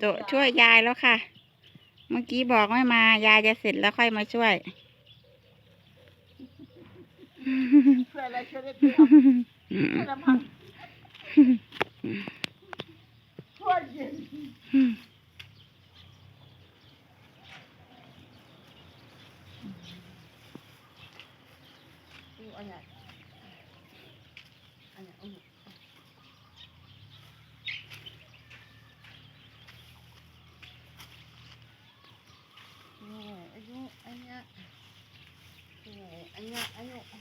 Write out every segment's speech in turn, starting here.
โตช่วยยายแล้วค่ะ เมื่อกี้บอกไม่มา ยายจะเสร็จแล้วค่อยมาช่วย ช่วยอะไรช่วยได้เดียวช่วยละมันช่วยเย็นอันนอันไหนอันไหนนี่อายุ อันเนี้ยอันนี้ยอายุ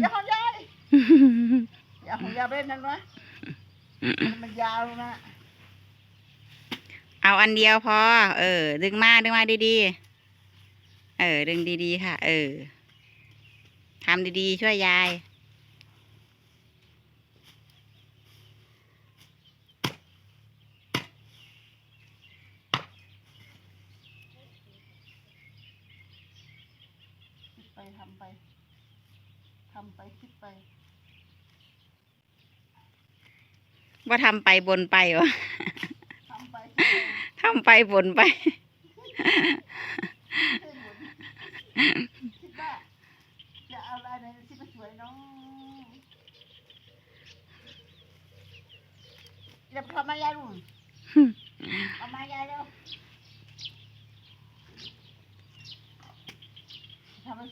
อย่าของยายอย่าของยาเล่นนั่นวะมันยาวนะ เอาอันเดียวพอ เออ ดึงมาดึงมาดีๆ เออ ดึงดีๆค่ะ เออทำดีๆ ช่วยยาย ไปทำไปทำไปคิดไป ว่าทำไปบนไปวะทำไปคิดไปทำไปบนไปคิดว่าจะเอาอะไรในที่มันสวยเนาะเดี๋ยวทำมายายลุงเอามายายเร็ว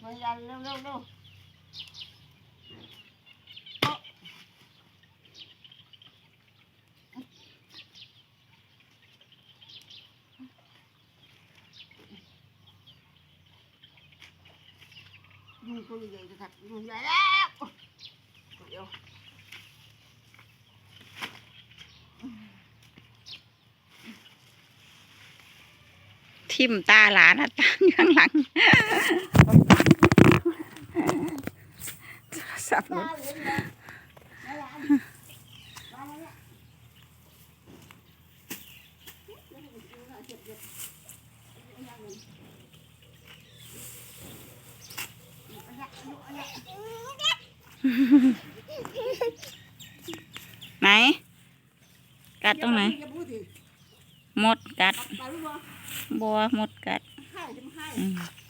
ทำมันเร็วเร็วเร็วอยุงตัวใหญ่ๆจะกัดยุงใหญ่แล้วเดี๋ยวทิ่มตาหลานอะตานอยู่ข้างหลัง สับหมดตาเหลือง